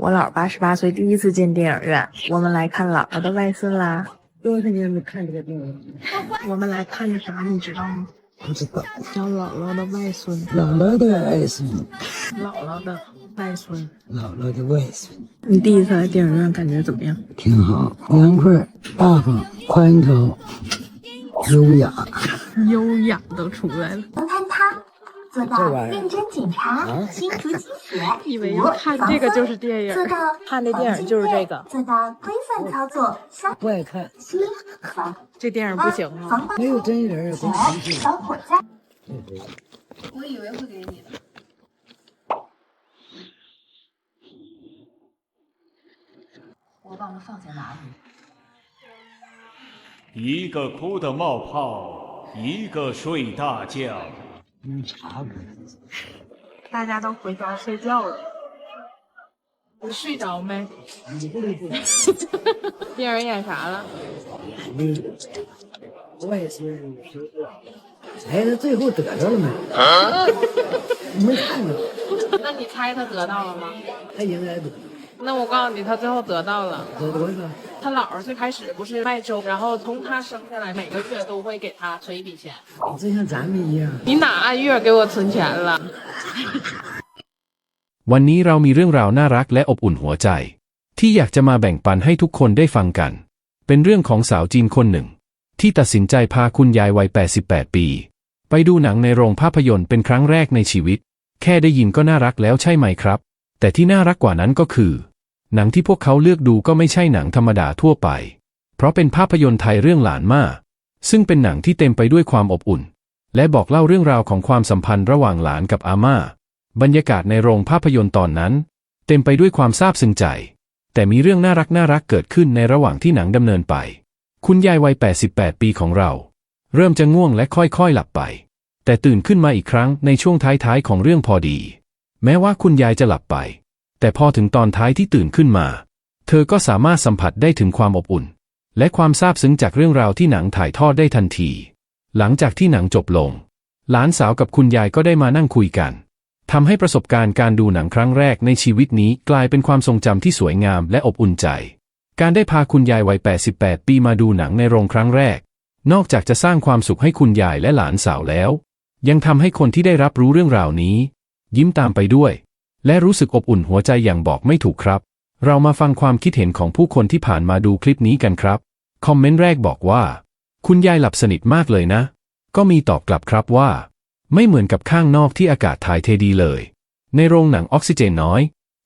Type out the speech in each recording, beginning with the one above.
我姥八十八岁第一次进电影院，我们来看姥姥的外孙啦。多少年没看这个电影了？我们来看的啥，你知道吗？不知道。叫姥姥的外孙，姥姥的外孙，姥姥的外孙。姥姥的外孙，你第一次来电影院感觉怎么样？挺好，凉快、大方、宽敞、优雅。优雅都出来了。做到认真检查、清除积雪，以为要看这个就是电影做到 看的电影就是这个做到规范操作，消不爱看，吸防这电影不行啊。没有真人也不能进去。防火灾。我以为会给你的。我忘了放在哪里。一个哭的冒泡，一个睡大觉。大家都回家睡觉了。你睡着没？电影演啥了？嗯，外孙是哎，他最后得着了没？啊没看着？那你猜他得到了吗？他应该得，那我告诉你，他最后得到了。得多少？他姥儿最开始不是卖粥，然后从他生下来每个月都会给他存一笔钱。这像咱们一样。你哪按月给我存钱了？ วันนี้เรามีเรื่องราวน่ารักและอบอุ่นหัวใจ ที่อยากจะมาแบ่งปันให้ทุกคนได้ฟังกัน เป็นเรื่องของสาวจีนคนหนึ่ง ที่ตัดสินใจพาคุณยายวัย 88 ปี ไปดูหนังในโรงภาพยนตร์เป็นครั้งแรกในชีวิต แค่ได้ยินก็น่ารักแล้วใช่ไหมครับ แต่ที่น่ารักกว่านั้นก็คือ หนังที่พวกเขาเลือกดูก็ไม่ใช่หนังธรรมดาทั่วไป เพราะเป็นภาพยนตร์ไทยเรื่องหลานมาซึ่งเป็นหนังที่เต็มไปด้วยความอบอุ่น และบอกเล่าเรื่องราวของความสัมพันธ์ระหว่างหลานกับอาม่า บรรยากาศในโรงภาพยนตร์ตอนนั้น เต็มไปด้วยความซาบซึ้งใจ แต่มีเรื่องน่ารักน่ารักเกิดขึ้นในระหว่างที่หนังดำเนินไป คุณยายวัย 88 ปีของเรา เริ่มจะง่วงและค่อยๆหลับไป แต่ตื่นขึ้นมาอีกครั้งในช่วงท้ายๆของเรื่องพอดี แม้ว่าคุณยายจะหลับไป แต่พอถึงตอนท้ายที่ตื่นขึ้นมา เธอก็สามารถสัมผัสได้ถึงความอบอุ่น และความซาบซึ้งจากเรื่องราวที่หนังถ่ายทอดได้ทันที หลังจากที่หนังจบลง หลานสาวกับคุณยายก็ได้มานั่งคุยกันทำให้ประสบการณ์การดูหนังครั้งแรกในชีวิตนี้กลายเป็นความทรงจำที่สวยงามและอบอุ่นใจ การได้พาคุณยายวัย 88 ปีมาดูหนังในโรงครั้งแรก นอกจากจะสร้างความสุขให้คุณยายและหลานสาวแล้ว ยังทำให้คนที่ได้รับรู้เรื่องราวนี้ ยิ้มตามไปด้วย และรู้สึกอบอุ่นหัวใจอย่างบอกไม่ถูกครับ เรามาฟังความคิดเห็นของผู้คนที่ผ่านมาดูคลิปนี้กันครับ คอมเมนต์แรกบอกว่า คุณยายหลับสนิทมากเลยนะ ก็มีตอบกลับครับว่า ไม่เหมือนกับข้างนอกที่อากาศถ่ายเทดีเลย ในโรงหนังออกซิเจนน้อย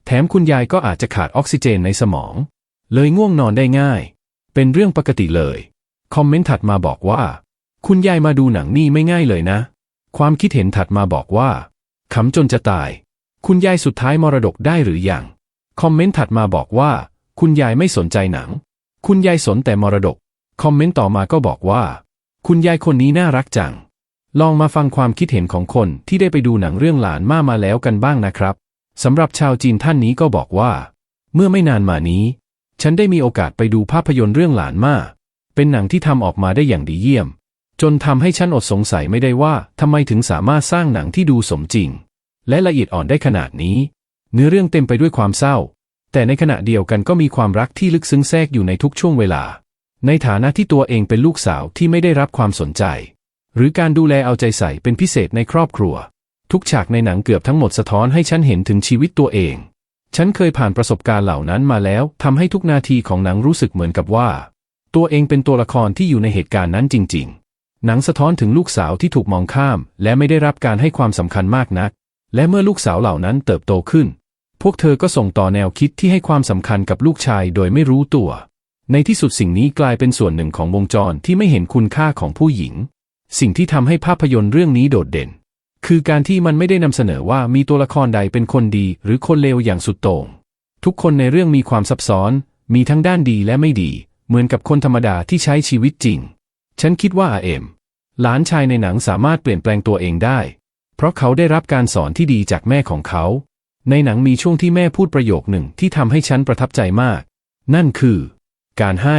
แถมคุณยายก็อาจจะขาดออกซิเจนในสมอง เลยง่วงนอนได้ง่าย เป็นเรื่องปกติเลย คอมเมนต์ถัดมาบอกว่า คุณยายมาดูหนังนี่ไม่ง่ายเลยนะ ความคิดเห็นถัดมาบอกว่าขำจนจะตาย คุณยายสุดท้ายมรดกได้หรือยัง คอมเมนต์ถัดมาบอกว่า คุณยายไม่สนใจหนัง คุณยายสนแต่มรดก คอมเมนต์ต่อมาก็บอกว่า คุณยายคนนี้น่ารักจัง ลองมาฟังความคิดเห็นของคนที่ได้ไปดูหนังเรื่องหลานมามาแล้วกันบ้างนะครับสำหรับชาวจีนท่านนี้ก็บอกว่า เมื่อไม่นานมานี้ ฉันได้มีโอกาสไปดูภาพยนตร์เรื่องหลานมาเป็นหนังที่ทำออกมาได้อย่างดีเยี่ยม จนทำให้ฉันอดสงสัยไม่ได้ว่าทำไมถึงสามารถสร้างหนังที่ดูสมจริง และละเอียดอ่อนได้ขนาดนี้ เนื้อเรื่องเต็มไปด้วยความเศร้า แต่ในขณะเดียวกันก็มีความรักที่ลึกซึ้งแทรกอยู่ในทุกช่วงเวลา ในฐานะที่ตัวเองเป็นลูกสาวที่ไม่ได้รับความสนใจ หรือการดูแลเอาใจใส่เป็นพิเศษในครอบครัว ทุกฉากในหนังเกือบทั้งหมดสะท้อนให้ฉันเห็นถึงชีวิตตัวเอง ฉันเคยผ่านประสบการณ์เหล่านั้นมาแล้วทำให้ทุกนาทีของหนังรู้สึกเหมือนกับว่า ตัวเองเป็นตัวละครที่อยู่ในเหตุการณ์นั้นจริง ๆ หนังสะท้อนถึงลูกสาวที่ถูกมองข้าม และไม่ได้รับการให้ความสำคัญมากนัก และเมื่อลูกสาวเหล่านั้นเติบโตขึ้น พวกเธอก็ส่งต่อแนวคิดที่ให้ความสำคัญกับลูกชายโดยไม่รู้ตัว ในที่สุดสิ่งนี้กลายเป็นส่วนหนึ่งของวงจรที่ไม่เห็นคุณค่าของผู้หญิง สิ่งที่ทำให้ภาพยนตร์เรื่องนี้โดดเด่น คือการที่มันไม่ได้นำเสนอว่ามีตัวละครใดเป็นคนดีหรือคนเลวอย่างสุดโต่ง ทุกคนในเรื่องมีความซับซ้อน มีทั้งด้านดีและไม่ดี เหมือนกับคนธรรมดาที่ใช้ชีวิตจริง ฉันคิดว่าอาเอมหลานชายในหนังสามารถเปลี่ยนแปลงตัวเองได้ ราะเขาได้รับการสอนที่ดีจากแม่ของเขา ในหนังมีช่วงที่แม่พูดประโยคหนึ่งที่ทำให้ฉันประทับใจมาก นั่นคือ การให้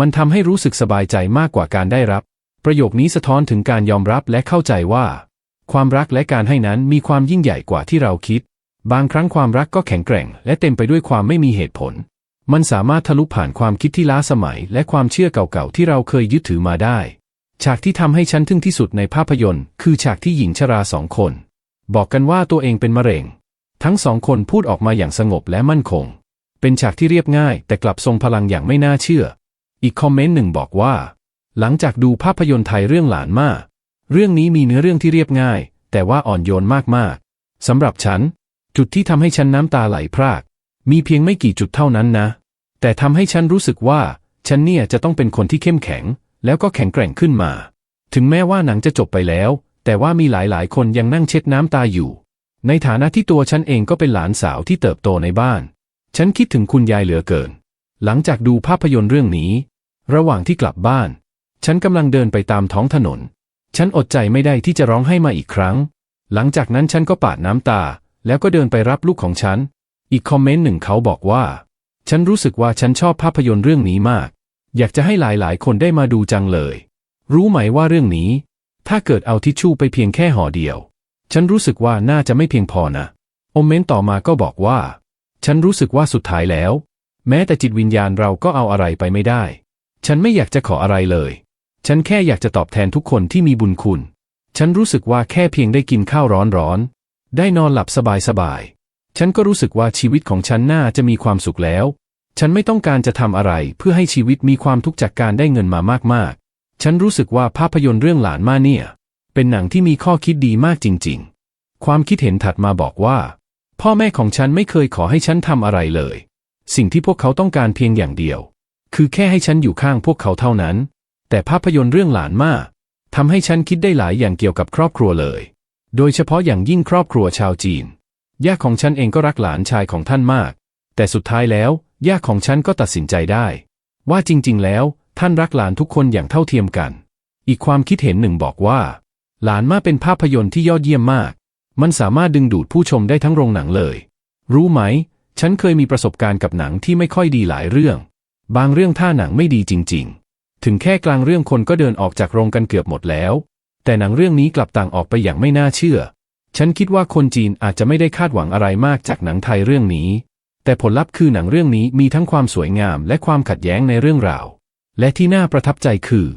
มันทำให้รู้สึกสบายใจมากกว่าการได้รับ ประโยคนี้สะท้อนถึงการยอมรับและเข้าใจว่า ความรักและการให้นั้นมีความยิ่งใหญ่กว่าที่เราคิด บางครั้งความรักก็แข็งแกร่ง และเต็มไปด้วยความไม่มีเหตุผล มันสามารถทะลุผ่านความคิดที่ล้าสมัย และความเชื่อเก่าๆที่เราเคยยึดถือมาได้ ฉากที่ทำให้ฉันทึ่งที่สุดในภาพยนตร์ คือฉากที่หญิงชราสองคน บอกกันว่าตัวเองเป็นมะเร็ง ทั้งสองคนพูดออกมาอย่างสงบและมั่นคง เป็นฉากที่เรียบง่าย แต่กลับทรงพลังอย่างไม่น่าเชื่อ อีกคอมเมนต์หนึ่งบอกว่า หลังจากดูภาพยนตร์ไทยเรื่องหลานมาเรื่องนี้มีเนื้อเรื่องที่เรียบง่าย แต่ว่าอ่อนโยนมากๆสำหรับฉัน จุดที่ทำให้ฉันน้ำตาไหลพราก มีเพียงไม่กี่จุดเท่านั้นนะ แต่ทำให้ฉันรู้สึกว่า ฉันเนี่ยจะต้องเป็นคนที่เข้มแข็ง แล้วก็แข็งแกร่งขึ้นมา ถึงแม้ว่าหนังจะจบไปแล้ว แต่ว่ามีหลายๆ คนยังนั่งเช็ดน้ำตาอยู่ ในฐานะที่ตัวฉันเองก็เป็นหลานสาวที่เติบโตในบ้าน ฉันคิดถึงคุณยายเหลือเกิน หลังจากดูภาพยนตร์เรื่องนี้ ระหว่างที่กลับบ้าน ฉันกำลังเดินไปตามท้องถนน ฉันอดใจไม่ได้ที่จะร้องไห้มาอีกครั้ง หลังจากนั้นฉันก็ปาดน้ำตา แล้วก็เดินไปรับลูกของฉัน อีกคอมเมนต์หนึ่งเขาบอกว่า ฉันรู้สึกว่าฉันชอบภาพยนตร์เรื่องนี้มาก อยากจะให้หลายๆ คนได้มาดูจังเลย รู้ไหมว่าเรื่องนี้ ถ้าเกิดเอาทิชชู่ไปเพียงแค่ห่อเดียว ฉันรู้สึกว่าน่าจะไม่เพียงพอนะคอมเมนต์ต่อมาก็บอกว่า ฉันรู้สึกว่าสุดท้ายแล้ว แม้แต่จิตวิญญาณเราก็เอาอะไรไปไม่ได้ ฉันไม่อยากจะขออะไรเลย ฉันแค่อยากจะตอบแทนทุกคนที่มีบุญคุณ ฉันรู้สึกว่าแค่เพียงได้กินข้าวร้อนๆได้นอนหลับสบายๆฉันก็รู้สึกว่าชีวิตของฉันน่าจะมีความสุขแล้ว ฉันไม่ต้องการจะทำอะไรเพื่อให้ชีวิตมีความทุกข์จากการได้เงินมามากๆ ฉันรู้สึกว่าภาพยนตร์เรื่องหลานมาเนี่ย เป็นหนังที่มีข้อคิดดีมากจริง ๆ ความคิดเห็นถัดมาบอกว่า พ่อแม่ของฉันไม่เคยขอให้ฉันทำอะไรเลย สิ่งที่พวกเขาต้องการเพียงอย่างเดียว คือแค่ให้ฉันอยู่ข้างพวกเขาเท่านั้น แต่ภาพยนตร์เรื่องหลานมาทำให้ฉันคิดได้หลายอย่างเกี่ยวกับครอบครัวเลย โดยเฉพาะอย่างยิ่งครอบครัวชาวจีน ย่าของฉันเองก็รักหลานชายของท่านมาก แต่สุดท้ายแล้วย่าของฉันก็ตัดสินใจได้ ว่าจริงๆ แล้วท่านรักหลานทุกคนอย่างเท่าเทียมกัน อีกความคิดเห็นหนึ่งบอกว่า หลานมาเป็นภาพยนตร์ที่ยอดเยี่ยมมาก มันสามารถดึงดูดผู้ชมได้ทั้งโรงหนังเลย รู้ไหม ฉันเคยมีประสบการณ์กับหนังที่ไม่ค่อยดีหลายเรื่อง บางเรื่องท่าหนังไม่ดีจริง ๆ ถึงแค่กลางเรื่องคนก็เดินออกจากโรงกันเกือบหมดแล้ว แต่หนังเรื่องนี้กลับต่างออกไปอย่างไม่น่าเชื่อ ฉันคิดว่าคนจีนอาจจะไม่ได้คาดหวังอะไรมากจากหนังไทยเรื่องนี้ แต่ผลลัพธ์คือหนังเรื่องนี้มีทั้งความสวยงามและความขัดแย้งในเรื่องราว และที่น่าประทับใจคือ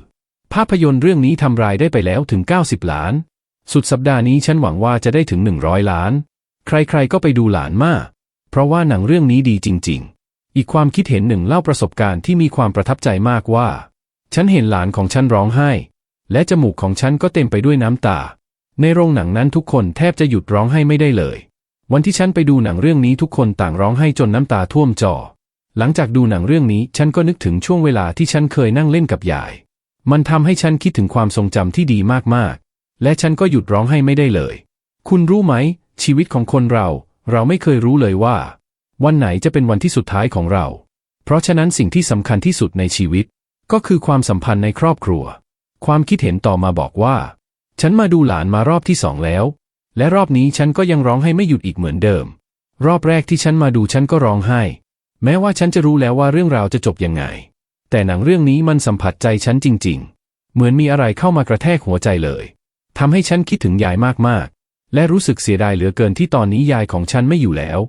ภาพยนตร์เรื่องนี้ทำรายได้ไปแล้วถึง 90 ล้าน สุดสัปดาห์นี้ฉันหวังว่าจะได้ถึง 100 ล้าน ใครๆก็ไปดูหลานมาก เพราะว่าหนังเรื่องนี้ดีจริง ๆ อีกความคิดเห็นหนึ่งเล่าประสบการณ์ที่มีความประทับใจมากว่า ฉันเห็นหลานของฉันร้องไห้ และจมูกของฉันก็เต็มไปด้วยน้ำตา ในโรงหนังนั้นทุกคนแทบจะหยุดร้องไห้ไม่ได้เลย วันที่ฉันไปดูหนังเรื่องนี้ทุกคนต่างร้องไห้จนน้ำตาท่วมจอ หลังจากดูหนังเรื่องนี้ฉันก็นึกถึงช่วงเวลาที่ฉันเคยนั่งเล่นกับยาย มันทำให้ฉันคิดถึงความทรงจำที่ดีมากๆ และฉันก็หยุดร้องไห้ไม่ได้เลย คุณรู้ไหม ชีวิตของคนเรา เราไม่เคยรู้เลยว่า วันไหนจะเป็นวันที่สุดท้ายของเรา เพราะฉะนั้นสิ่งที่สำคัญที่สุดในชีวิต ก็คือความสัมพันธ์ในครอบครัว ความคิดเห็นต่อมาบอกว่า ฉันมาดูหลานมารอบที่สองแล้ว และรอบนี้ฉันก็ยังร้องให้ไม่หยุดอีกเหมือนเดิม รอบแรกที่ฉันมาดูฉันก็ร้องไห้ แม้ว่าฉันจะรู้แล้วว่าเรื่องราวจะจบยังไง แต่หนังเรื่องนี้มันสัมผัสใจฉันจริง ๆ เหมือนมีอะไรเข้ามากระแทกหัวใจเลยทำให้ฉันคิดถึงยายมากๆ และรู้สึกเสียดายเหลือเกินที่ตอนนี้ยายของฉันไม่อยู่แล้ว